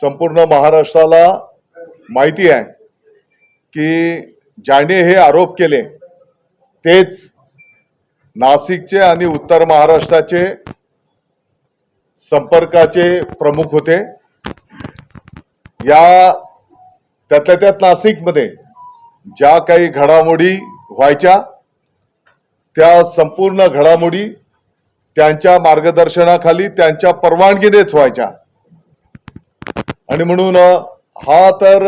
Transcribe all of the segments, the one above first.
संपूर्ण महाराष्ट्राला माहिती आहे की ज्याने हे आरोप केले तेच नाशिकचे आणि उत्तर महाराष्ट्राचे संपर्काचे प्रमुख होते. या त्यातल्या त्यात नाशिकमध्ये ज्या काही घडामोडी व्हायच्या त्या संपूर्ण घडामोडी त्यांच्या मार्गदर्शनाखाली त्यांच्या परवानगीनेच व्हायच्या. आणि म्हणून हा तर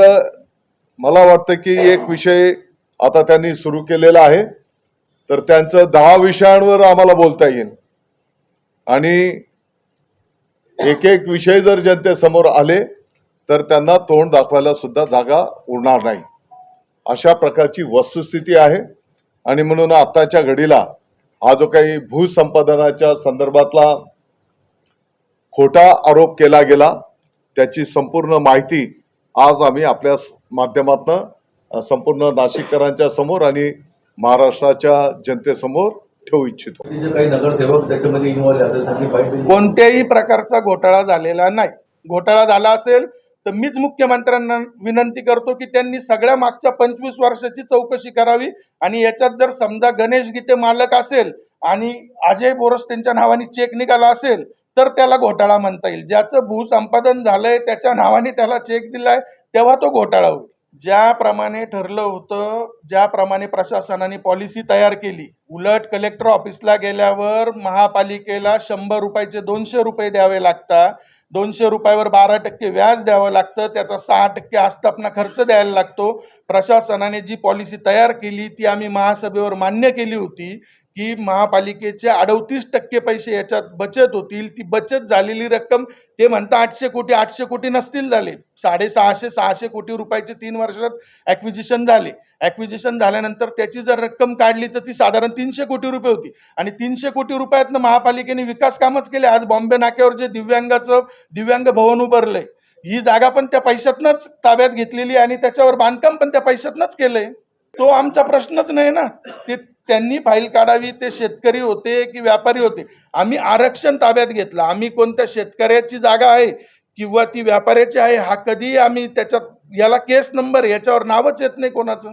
मला वाटतं की एक विषय आता त्यांनी सुरू केलेला आहे. तर त्यांचं दहा विषयांवर आम्हाला बोलता येईल. आणि एक एक विषय जर जनतेसमोर आले तर त्यांना तोंड दाखवायला सुद्धा जागा उरणार नाही. अशा प्रकारची वस्तुस्थिती आहे. आणि म्हणून आताच्या घडीला हा जो काही भूसंपादनाच्या संदर्भातला खोटा आरोप केला गेला त्याची संपूर्ण माहिती आज आम्ही आपल्या माध्यमातनं संपूर्ण नाशिककरांच्या समोर आणि महाराष्ट्राच्या जनतेसमोर ठेवू इच्छितो. जे काही नगरसेवक त्याच्यामध्ये इन्व्हॉल्व आहे त्याची फाईट कोणत्याही प्रकारचा घोटाळा झालेला नाही. घोटाळा झाला असेल तर मीच मुख्यमंत्र्यांना विनंती करतो की त्यांनी सगळ्या मागच्या पंचवीस वर्षाची चौकशी करावी आणि याच्यात जर समजा गणेश गीते मालक असेल आणि अजय बोरस त्यांच्या नावाने चेक निघाला असेल तर त्याला घोटाळा म्हणता येईल. ज्याचं भूसंपादन झालंय त्याच्या नावाने त्याला चेक दिलाय तेव्हा तो घोटाळा होईल. ज्याप्रमाणे ठरलं होतं ज्याप्रमाणे प्रशासनाने पॉलिसी तयार केली उलट कलेक्टर ऑफिसला गेल्यावर महापालिकेला शंभर रुपयाचे दोनशे रुपये द्यावे लागतात. दोनशे रुपयावर बारा टक्के व्याज द्यावं लागतं त्याचा सहा टक्के आस्थापना खर्च द्यायला लागतो. प्रशासनाने जी पॉलिसी तयार केली ती आम्ही महासभेवर मान्य केली होती. की महापालिकेचे अडतीस टक्के पैसे याच्यात बचत होतील. ती बचत झालेली रक्कम ते म्हणता आठशे कोटी आठशे कोटी नसतील झाले. साडेसहाशे सहाशे कोटी रुपयाचे तीन वर्षात ॲक्विजिशन झाले. ॲक्विजिशन झाल्यानंतर त्याची जर रक्कम काढली तर ती साधारण तीनशे कोटी रुपये होती. आणि तीनशे कोटी रुपयातनं महापालिकेने विकास कामच केले. आज बॉम्बे नाक्यावर जे दिव्यांगाचं दिव्यांग भवन उभारलंय ही जागा पण त्या पैशातनंच ताब्यात घेतलेली आणि त्याच्यावर बांधकाम पण त्या पैशातनंच केलंय. तो आमचा प्रश्नच नाही ना. ते त्यांनी फाईल काढावी ते शेतकरी होते की व्यापारी होते. आम्ही आरक्षण ताब्यात घेतलं. आम्ही कोणत्या शेतकऱ्याची जागा आहे किंवा ती व्यापाऱ्याची आहे हा कधी आम्ही त्याच्यात याला केस नंबर याच्यावर नावच येत नाही कोणाचं.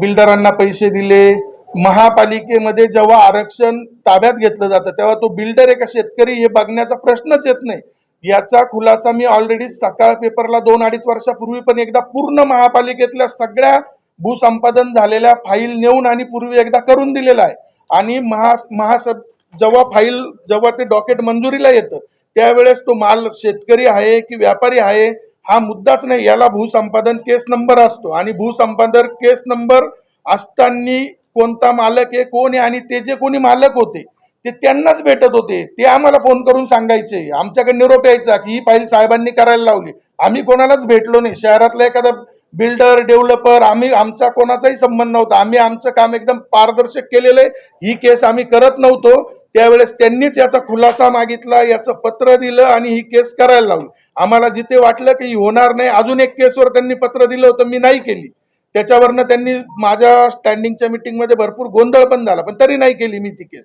बिल्डरांना पैसे दिले. महापालिकेमध्ये जेव्हा आरक्षण ताब्यात घेतलं जातं तेव्हा तो बिल्डर आहे का शेतकरी हे बघण्याचा प्रश्नच येत नाही. याचा खुलासा मी ऑलरेडी सकाळ पेपरला दोन अडीच वर्षापूर्वी पण एकदा पूर्ण महापालिकेतल्या सगळ्या भूसंपादन झालेल्या फाईल नेऊन आणि पूर्वी एकदा करून दिलेला आहे. आणि महा महासभ जेव्हा फाईल जेव्हा ते डॉकेट मंजुरीला येतं त्यावेळेस तो माल शेतकरी आहे की व्यापारी आहे हा मुद्दाच नाही. याला भूसंपादन केस नंबर असतो. आणि भूसंपादन केस नंबर असताना कोणता मालक आहे कोण आहे आणि ते जे कोणी मालक होते ते त्यांनाच भेटत होते. ते आम्हाला फोन करून सांगायचे. आमच्याकडे निरोप यायचा की ही फाईल साहेबांनी करायला लावली. आम्ही कोणालाच भेटलो नाही. शहरातला एखादा बिल्डर डेव्हलपर आम्ही आमचा कोणाचाही संबंध नव्हता. आम्ही आमचं काम एकदम पारदर्शक केलेलं आहे. ही केस आम्ही करत नव्हतो. त्यावेळेस त्यांनीच याचा खुलासा मागितला याचं पत्र दिलं आणि ही केस करायला लावली. आम्हाला जिथे वाटलं की होणार नाही अजून एक केसवर त्यांनी पत्र दिलं होतं मी नाही केली. त्याच्यावरनं त्यांनी माझ्या स्टँडिंगच्या मीटिंगमध्ये भरपूर गोंधळ पण झाला पण तरी नाही केली मी ती केस.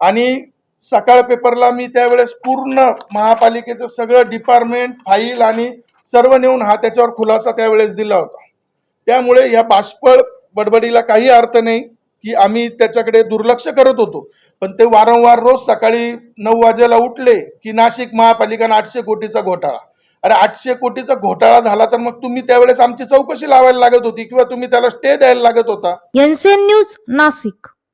आणि सकाळ पेपरला मी त्यावेळेस पूर्ण महापालिकेचं सगळं डिपार्टमेंट फाईल आणि सर्व नेऊन हा त्याच्यावर खुलासा त्यावेळेस दिला होता. त्यामुळे या बाष्पळ बडबडीला काही अर्थ नाही की आम्ही त्याच्याकडे दुर्लक्ष करत होतो. पण ते वारंवार रोज सकाळी नऊ वाजेला उठले की नाशिक महापालिका आठशे कोटीचा घोटाळा. अरे आठशे कोटीचा घोटाळा झाला तर मग तुम्ही त्यावेळेस आमची चौकशी लावायला लागत होती किंवा तुम्ही त्याला स्टे द्यायला लागत होता? NCN news Nashik.